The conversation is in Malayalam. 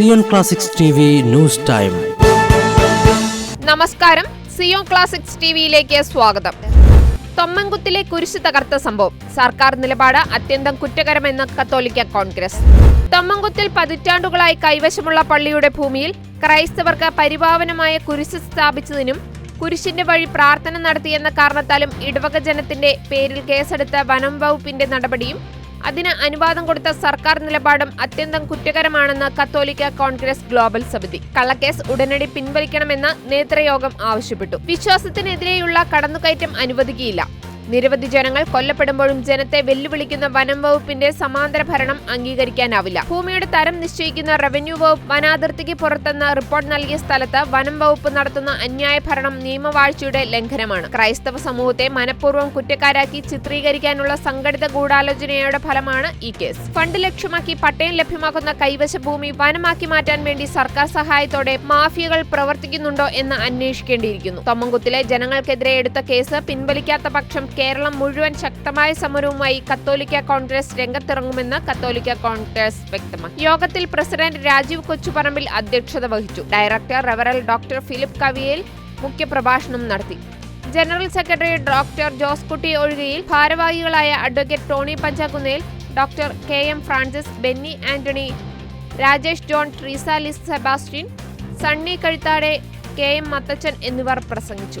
Zion Classics news time. നമസ്കാരം. സിയോൺ ക്ലാസിക്സ് ടിവിയിലേക്ക് സ്വാഗതം. തൊമ്മൻകുത്തിലെ കുരിശ് തകർത്ത സംഭവം. സർക്കാർ നിലപാട് അത്യന്തം കുറ്റകരമെന്ന് കത്തോലിക്ക കോൺഗ്രസ്. തൊമ്മൻകുത്തിൽ പതിറ്റാണ്ടുകളായി കൈവശമുള്ള പള്ളിയുടെ ഭൂമിയിൽ ക്രൈസ്തവർക്ക് പരിപാവനമായ കുരിശ് സ്ഥാപിച്ചതിനും കുരിശിന്റെ വഴി പ്രാർത്ഥന നടത്തിയെന്ന കാരണത്താലും ഇടവക ജനത്തിന്റെ പേരിൽ കേസെടുത്ത വനം വകുപ്പിന്റെ നടപടിയും അതിന് അനുവാദം കൊടുത്ത സർക്കാർ നിലപാടും അത്യന്തം കുറ്റകരമാണെന്ന് കത്തോലിക്ക കോൺഗ്രസ് ഗ്ലോബൽ സമിതി. കള്ളക്കേസ് ഉടനടി പിൻവലിക്കണമെന്ന് നേതൃയോഗം ആവശ്യപ്പെട്ടു. വിശ്വാസത്തിനെതിരെയുള്ള കടന്നുകയറ്റം അനുവദിക്കുകയില്ല. നിരവധി ജനങ്ങൾ കൊല്ലപ്പെടുമ്പോഴും ജനത്തെ വെല്ലുവിളിക്കുന്ന വനം വകുപ്പിന്റെ സമാന്തര ഭരണം അംഗീകരിക്കാനാവില്ല. ഭൂമിയുടെ തരം നിശ്ചയിക്കുന്ന റവന്യൂ വകുപ്പ് വനാതിർത്തിക്ക് പുറത്തെന്ന് റിപ്പോർട്ട് നൽകിയ സ്ഥലത്ത് വനം വകുപ്പ് നടത്തുന്ന അന്യായ ഭരണം നിയമവാഴ്ചയുടെ ലംഘനമാണ്. ക്രൈസ്തവ സമൂഹത്തെ മനഃപൂർവം കുറ്റക്കാരാക്കി ചിത്രീകരിക്കാനുള്ള സംഘടിത ഗൂഢാലോചനയുടെ ഫലമാണ് ഈ കേസ്. ഫണ്ട് ലക്ഷ്യമാക്കി പട്ടയം ലഭ്യമാക്കുന്ന കൈവശ ഭൂമി വനമാക്കി മാറ്റാൻ വേണ്ടി സർക്കാർ സഹായത്തോടെ മാഫിയകൾ പ്രവർത്തിക്കുന്നുണ്ടോ എന്ന് അന്വേഷിക്കേണ്ടിയിരിക്കുന്നു. തൊമ്മൻകുത്തിലെ ജനങ്ങൾക്കെതിരെ എടുത്ത കേസ് പിൻവലിക്കാത്ത പക്ഷം കേരളം മുഴുവൻ ശക്തമായ സമരവുമായി കത്തോലിക്ക കോൺഗ്രസ് രംഗത്തിറങ്ങുമെന്ന് കത്തോലിക്ക കോൺഗ്രസ് വ്യക്തമാക്കി. യോഗത്തിൽ പ്രസിഡന്റ് രാജീവ് കൊച്ചുപറമ്പിൽ അധ്യക്ഷത വഹിച്ചു. ഡയറക്ടർ റവറൽ ഡോക്ടർ ഫിലിപ്പ് കവിയേൽ മുഖ്യപ്രഭാഷണം നടത്തി. General secretary doctor Jose Kutty Ozhikayil ഭാരവാഹികളായ advocate Tony Panchakunnel doctor K M Francis Benny Antony Rajesh John Treesa Liz Sebastian Sunny Kazhuthade K M Mathachan എന്നിവർ പ്രസംഗിച്ചു.